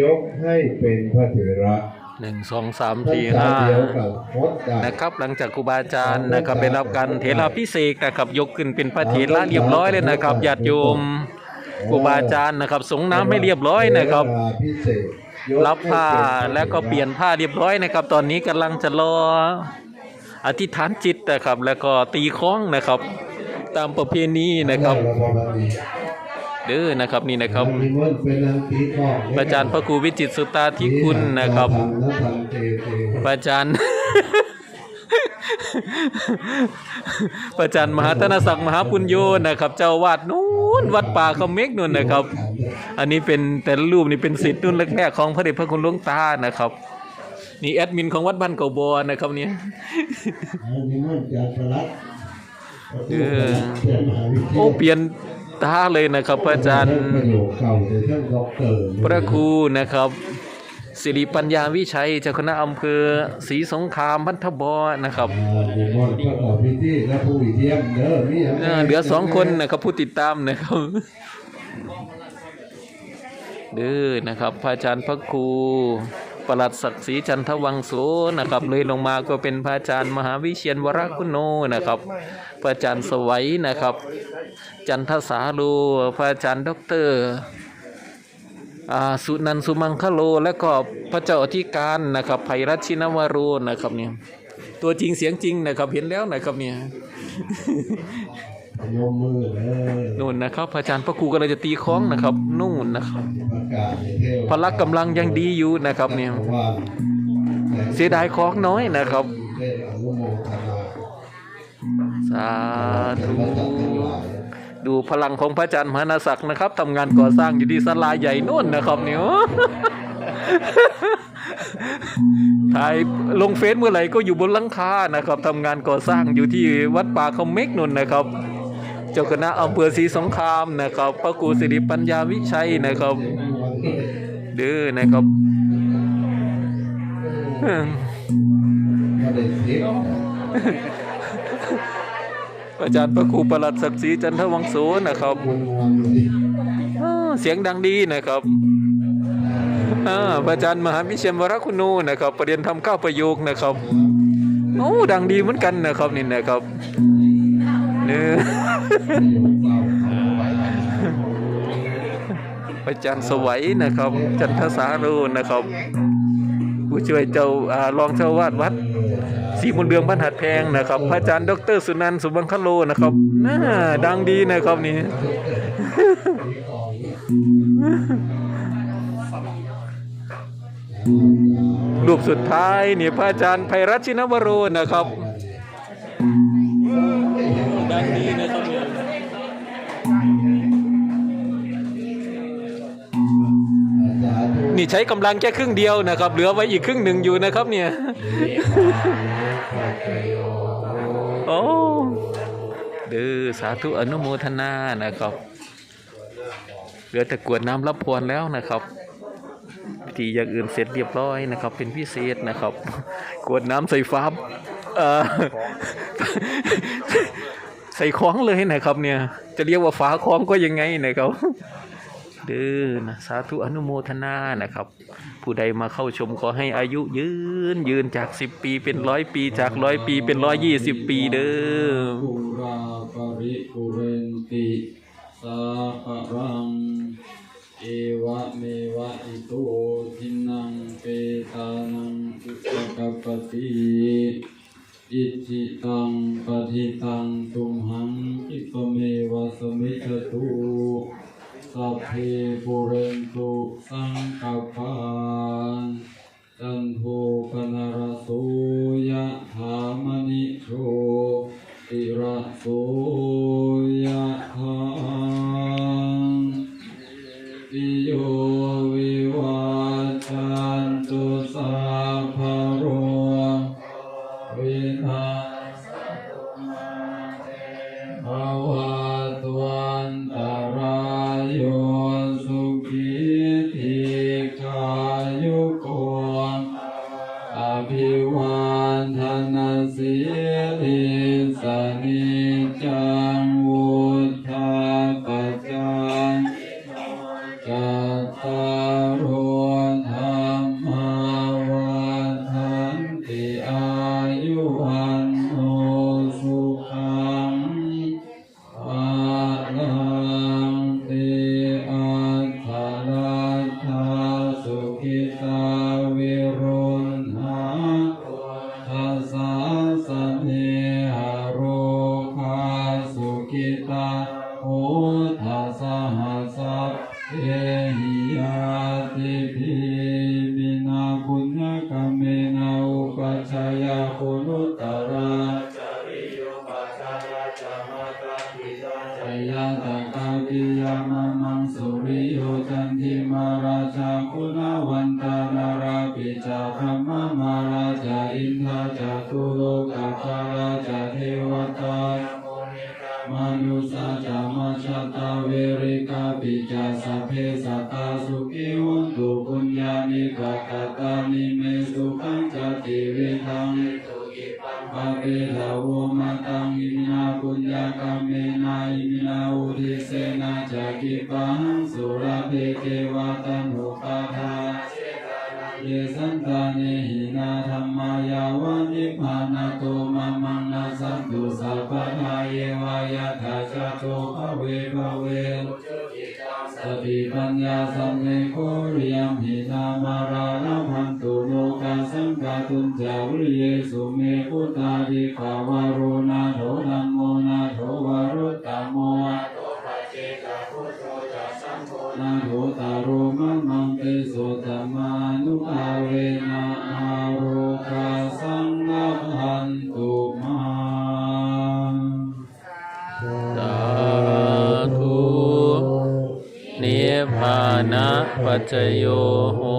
ยกให้เป็นพระเถระหนึ่งสองสามท่านสี่สาห้าเดียวกับพดได้นะครับ หลังจากครูบาอาจารย์นะครับไปรับการเทระพิเศษกนะครับยกขึ้นเป็นพระเถระเรียบร้อยเลยนะครับญาติโยมครูบาอาจารย์นะครับสงน้ำให้เรียบร้อยนะครับเวลาพิเศษยกรับผ้าให้เป็นแล้วก็เปลี่ยนผ้าเรียบร้อยนะครับ ตอนนี้กำลังจะรออธิษฐานจิตนะครับ แล้วก็ตีคล้องนะครับ ตามประเพณีนะครับ เด้อนะครับนี่นะครับมีเงินเป็นนางตีข้อาจารย์พระครูวิจิตสุตาธิคุณนะครับทำนะอาจารย์อาจารย์มหาธนศักดิ์มหาปุญโยนะครับ เจ้าวาดนู้นวัดป่าเขาเมกนู่นนะครับ อันนี้เป็นแต่ละรูปนี่เป็นสิทธิ์รุ่นแรกๆของพระเดชพระคุณหลวงตานะครับนี่แอดมินของวัดบ้านเก่าบอนะครับเนี่ยเอออเพื่อนมหาวิทยาลัยโอ้เปลี่ยน ตาเลยนะครับ พระอาจารย์ประโยคเก่าแต่ท่านด็อกเตอร์พระครูนะครับ สิริปัญญาวิชัยเจ้าคณะอำเภอศรีสงครามพันธบอนะครับอ่ามีมนต์ประกอบพิธีและผู้วิเทียมเด้อมีย่างเออเหลือสองคนนะครับผู้ติดตามนะครับเด้อนะครับ พระอาจารย์พระครู ประหลัดศักดิ์ศรีจันทวังโสนะครับเลยลงมาก็เป็นพระอาจารย์มหาวิเชียนวรคุณโนนะครับ พระอาจารย์สวัยนะครับ จันทสาโลพระอาจารย์ด็อกเตอร์อ่าสุนันสุมังคโลและก็พระเจ้าอธิการนะครับไพรัชินวโรนะครับเนี่ยตัวจริงเสียงจริงนะครับเห็นแล้วนะครับเนี่ย พนมมือเด้อนู่นนะครับพระอาจารย์พระครูก็เลยจะตีคล้องนะครับนู่นนะครับพละกำลังยังดีอยู่นะครับเนี่ยเสียดายคล้องน้อยนะครับสาธุดูพลังของพระอาจารย์มหานาศักดิ์นะครับทำงานก่อสร้างอยู่ที่ศาลาใหญ่นู่นนะครับเนี่ยถ่ายลงเฟซเมื่อไหร่ก็อยู่บนหลังคานะครับทำงานก่อสร้างอยู่ที่วัดป่าเขาเมกนุ่นนะครับ เจ้าคณะอำเภอศรีสงครามนะครับพระครูสิริปัญญาวิชัยนะครับเด้อนะครับอืมก็ได้ทิพย์อาจารย์พระครูประหลัดศักดิ์ศรีจันทวังโสนะครับเสียงดังดีนะครับอาพระอาจารย์มหาวิเชียรวรคุณูนะครับประเด็นทำข้าวประโยคนะครับโอ้ดังดีเหมือนกันนะครับนี่นะครับ เนี่ยประโยคเก่าเออาจารย์สวัยนะครับ จันทสาโรนะครับผู้ช่วยเจ้ารองเจ้าวาดวัดสีมนเดืองบ้านหัดแพงนะครับ พระอาจารย์ดรสุนันท์สุบังคโลนะครับน่าดังดีนะครับนี่รูปสุดท้ายนี่พระอาจารย์ไพรัชชินวโรนะครับ ดังดีนะครับนี่ใช้กำลังแค่ครึ่งเดียวนะครับ เหลือไว้อีกครึ่งหนึ่งอยู่นะครับ เนี่ยโอ้เด้อสาธุอนุโมทนานะครับ เหลือแต่กวดน้ำรับพรแล้วนะครับพิธีอย่างอื่นเสร็จเรียบร้อยนะครับ เป็นพิเศษนะครับ กวดน้ำใส่ฟ้าเออ ใส่คล้องเลยนะครับเนี่ย จะเรียกว่าฝาคล้องก็ยังไงนะครับเด้อนะสาธุอนุโมทนานะครับ ผู้ใดมาเข้าชมขอให้อายุยืนยืนจาก10ปีเป็นร้อยปีจากร้อยปีเป็นร้อยยี่สิบปีเด้อปุราปริปุเรนติสาภรังเอวะเมวะอิโตทินังเปตานังอุปกปติ อิจิตังปฏิตังตุมหังอิปเมวะสมิจตุสัพเพปุเรนตุสังกปปานจันโทปนรส ธิกายุโกอภิวันทนาสีลิสนิจังวุธาปจาจัตตา ปุญญกรรมเมนาอุปัชฌายาคุณุตตระจ โวมาตังอิมินาปุญญากรรมเมนาอิมินาอุทิเสนาจักิปังสุราเพเทวาตันหุปาทาเยสันตาเนหินาธรรมายาวานิพานาโตมามังนาสันตุสัพพทาเยวายาทาชาโตภเวภเวสติปัญญาสัมเนโค งกาตุนจาวิเยสุเมพุตาดิภาวารุนาโถธัมโมนาโถวารุตตโมโตปัจเจกพุทโธจัสสัมโฆนาโถตารุมังมังเตโสตมานุภาเวนะอาโรคาสังนาพันตุมาสาธุนิพพานะปัจโยโห